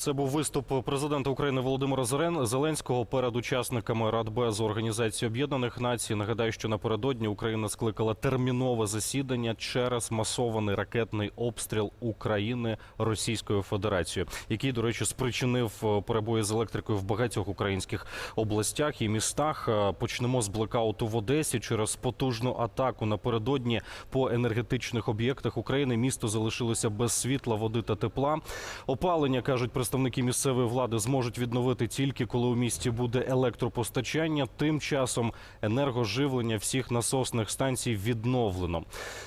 Це був виступ президента України Володимира Зелен- Зеленського перед учасниками Радбезу Організації Об'єднаних Націй. Нагадаю, що напередодні Україна скликала термінове засідання через масований ракетний обстріл України Російською Федерацією, який, до речі, спричинив е, перебої з електрикою в багатьох українських областях і містах. Е, Почнемо з блекауту в Одесі через потужну атаку напередодні по енергетичних об'єктах України. Місто залишилося без світла, води та тепла. Опалення кажуть представники місцевої влади зможуть відновити тільки коли у місті буде електропостачання. Тим часом енергоживлення всіх насосних станцій відновлено.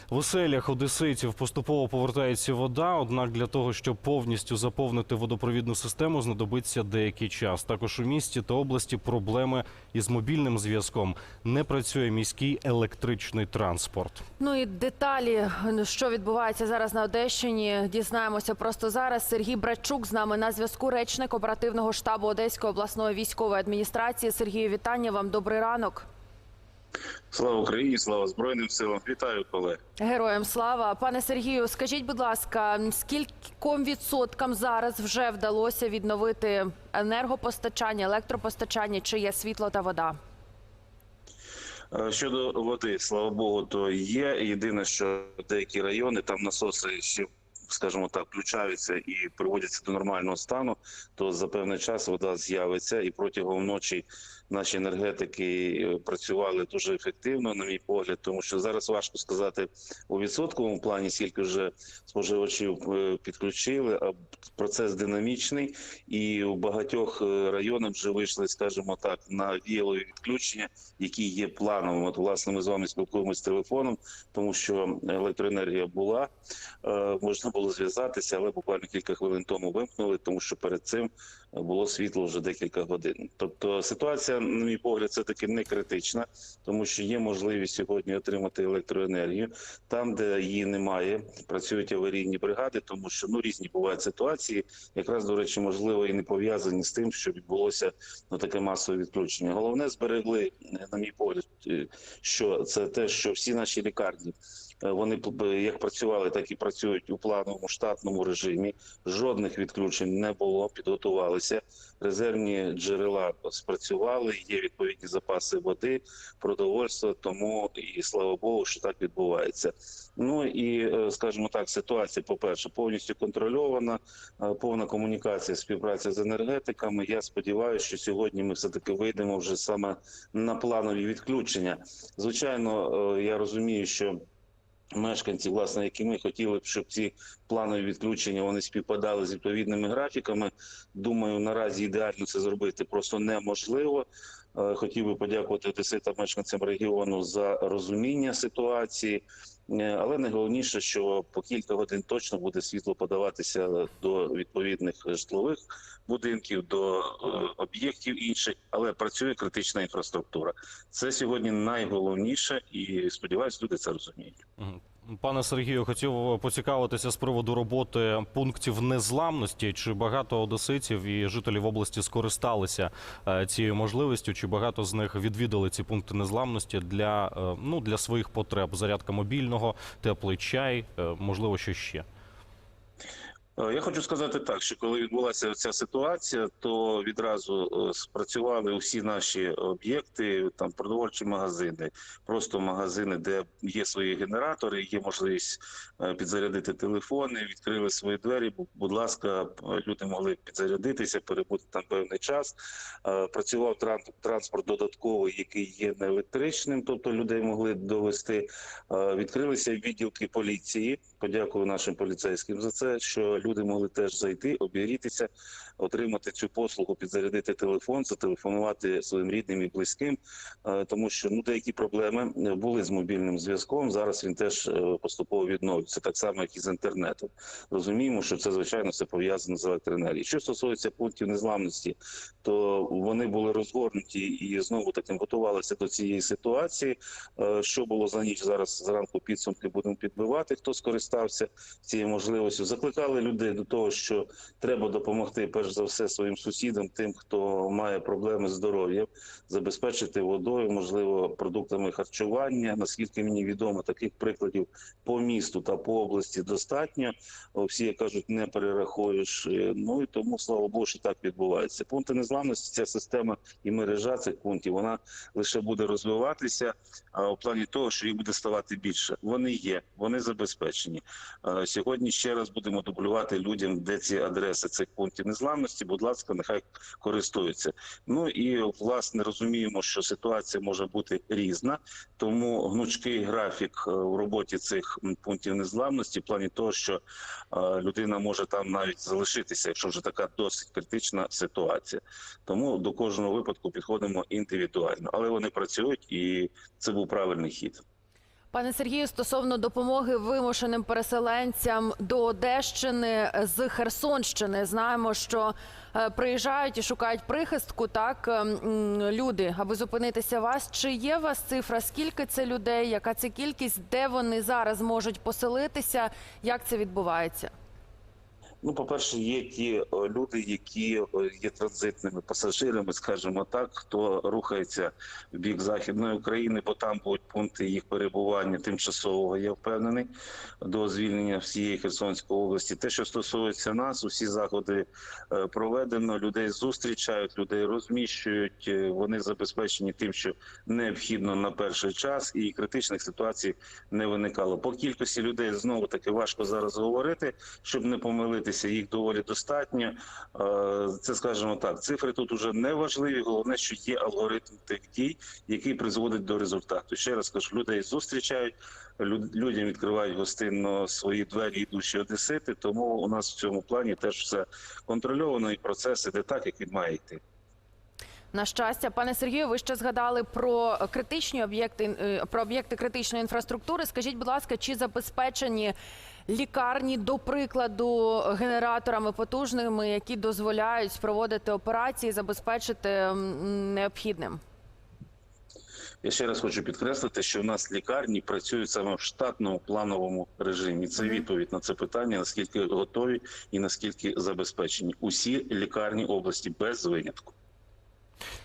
В оселях одеситів поступово повертається вода. Однак для того, щоб повністю заповнити водопровідну систему, знадобиться деякий час. Також у місті та області проблеми із мобільним зв'язком. Не працює міський електричний транспорт. Ну і деталі, що відбувається зараз на Одещині, дізнаємося просто зараз. Сергій Брачук з нами на зв'язку. Речник оперативного штабу Одеської обласної військової адміністрації. Сергію, вітання вам. Добрий ранок. Слава Україні, слава Збройним силам. Вітаю, колеги. Героям слава. Пане Сергію, скажіть, будь ласка, скільком відсоткам зараз вже вдалося відновити енергопостачання, електропостачання, чи є світло та вода? Е, Щодо води, слава Богу, то є. Єдине, що деякі райони там насоси ще. Скажімо так, включаються і приводяться до нормального стану, то за певний час вода з'явиться, і протягом ночі наші енергетики е, працювали дуже ефективно, на мій погляд, тому що зараз важко сказати у відсотковому плані, скільки вже споживачів е, підключили. А процес динамічний, і у багатьох е, районах вже вийшли, скажімо так, на віялові відключення, які є плановими. От власне ми з вами спілкуємося телефоном, тому що електроенергія була, можна було зв'язатися, але буквально кілька хвилин тому вимкнули, тому що перед цим було світло вже декілька годин. Тобто ситуація, на мій погляд, все таки не критична, тому що є можливість сьогодні отримати електроенергію там, де її немає, працюють аварійні бригади, тому що ну різні бувають ситуації, якраз до речі, можливо, і не пов'язані з тим, що відбулося ну таке масове відключення. Головне зберегли, на мій погляд, е, що це те, що всі наші лікарні. Е, Вони як працювали, так і працюють у плановому штатному режимі. Жодних відключень не було. Підготувалися. Резервні джерела спрацювали. Є відповідні запаси води, продовольства. Тому і слава Богу, що так відбувається. Ну і е, скажімо так, ситуація, по-перше, повністю контрольована, е, повна комунікація, співпраця з енергетиками. Я сподіваюся, що сьогодні ми все таки вийдемо вже саме на планові відключення. Звичайно, е, я розумію, що. Мешканці, власне, які ми хотіли б, щоб ці планові відключення вони співпадали з відповідними графіками. Думаю, наразі ідеально це зробити просто неможливо. Е, Хотів би подякувати одеситам мешканцям регіону за розуміння ситуації. Е, Але найголовніше, що по кілька годин точно буде світло подаватися до відповідних житлових будинків, до е, об'єктів інших, але працює критична інфраструктура. Це сьогодні найголовніше, і сподіваюся, люди це розуміють. Пане Сергію, хотів поцікавитися з приводу роботи пунктів незламності. Чи багато одеситів і жителів області скористалися е, цією можливістю? Чи багато з них відвідали ці пункти незламності для е, ну для своїх потреб? Зарядка мобільного, теплий чай, е, можливо, що ще? Е, Я хочу сказати так, що коли відбулася ця ситуація, то відразу е, спрацювали усі наші об'єкти, там продовольчі магазини, просто магазини, де є свої генератори, є можливість е, підзарядити телефони, відкрили свої двері. Будь ласка, люди могли підзарядитися, перебути там певний час. Працював транспорт додатковий, який є не електричним, тобто людей могли довести. Відкрилися відділки поліції. Подякую нашим поліцейським за це, що люди могли теж зайти, обігрітися, отримати цю послугу, підзарядити телефон, зателефонувати своїм рідним і близьким, Е, тому що ну деякі проблеми були з мобільним зв'язком. Зараз він теж е, поступово відновлюється, так само як і з інтернетом. Розуміємо, що це звичайно все пов'язано з електроенергією. Що стосується пунктів незламності, то вони були розгорнуті і знову таки готувалися до цієї ситуації. Е, Що було за ніч зараз зранку підсумки будемо підбивати, хто скористався цією можливістю. Закликали людей до того, що треба допомогти перш за все своїм сусідам, тим, хто має проблеми з здоров'ям, забезпечити водою, можливо, продуктами харчування. Наскільки мені відомо, таких прикладів по місту та по області достатньо. Всі кажуть, не перерахуєш. Е, Ну і тому слава Богу, що так відбувається. Пункти незламності, ця система і мережа цих пунктів, вона лише буде розвиватися а у плані того, що їх буде ставати більше. Вони є, вони забезпечені. Е, Сьогодні ще раз будемо дублювати людям, де ці адреси цих пунктів незламності. Будь ласка, нехай користуються. Ну і власне розуміємо, що ситуація може бути різна, тому гнучкий графік е, у роботі цих пунктів незламності, в плані того, що е, людина може там навіть залишитися, якщо вже така досить критична ситуація. Тому до кожного випадку підходимо індивідуально, але вони працюють, і це був правильний хід. Пане Сергію, стосовно допомоги вимушеним переселенцям до Одещини з Херсонщини, знаємо, що е, приїжджають і шукають прихистку. Так ем, люди, аби зупинитися вас. Чи є у вас цифра? Скільки це людей? Яка це кількість? Де вони зараз можуть поселитися? Як це відбувається? Ну, по-перше, є ті е, люди, які е, є транзитними пасажирами, скажімо так, хто рухається в бік західної України, бо там будуть пункти їх перебування тимчасового. Я впевнений до звільнення всієї Херсонської області. Те, що стосується нас, усі заходи е, проведено. Людей зустрічають, людей розміщують. Вони забезпечені тим, що необхідно на перший час, і критичних ситуацій не виникало. По кількості людей знову таки важко зараз говорити, щоб не помилитися. Їх доволі достатньо. Е, Це скажімо так. Цифри тут уже не важливі. Головне, що є алгоритм тих дій, який призводить до результату. Ще раз кажу, людей зустрічають. Людям відкривають гостинно свої двері ідучі одесити. Тому у нас в цьому плані теж все контрольовано, і процес іде так, як він має йти. На щастя, пане Сергію, ви ще згадали про критичні об'єкти е, про об'єкти критичної інфраструктури. Скажіть, будь ласка, чи забезпечені лікарні, до прикладу, генераторами потужними, які дозволяють проводити операції, забезпечити необхідним? Я ще раз хочу підкреслити, що в нас лікарні працюють саме в штатному плановому режимі. Це відповідь на це питання: наскільки готові і наскільки забезпечені усі лікарні області без винятку.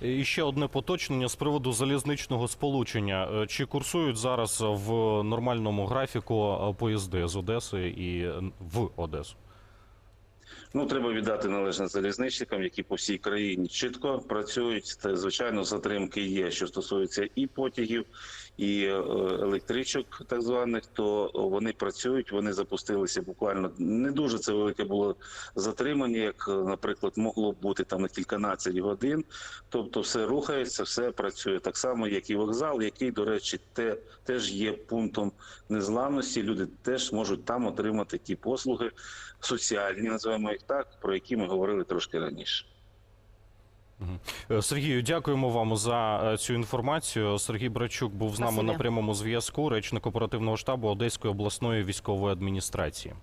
І ще одне поточнення з приводу залізничного сполучення. Е, Чи курсують зараз в нормальному графіку е, поїзди з Одеси і в Одесу? Ну треба віддати належне залізничникам, які по всій країні чітко працюють. Та звичайно, затримки є, що стосується і потягів, і е, електричок, так званих. То вони працюють. Вони запустилися буквально не дуже це велике було затримання, як, е, наприклад, могло бути там на кільканадцять годин. Тобто, все рухається, все працює так само, як і вокзал, який, до речі, те теж є пунктом незламності. Люди теж можуть там отримати ті послуги соціальні, називаємо їх так, про які ми говорили трошки раніше. Сергію, дякуємо вам за е, цю інформацію. Сергій Брачук був з нами Спасибо. на прямому зв'язку, речник оперативного штабу Одеської обласної військової адміністрації.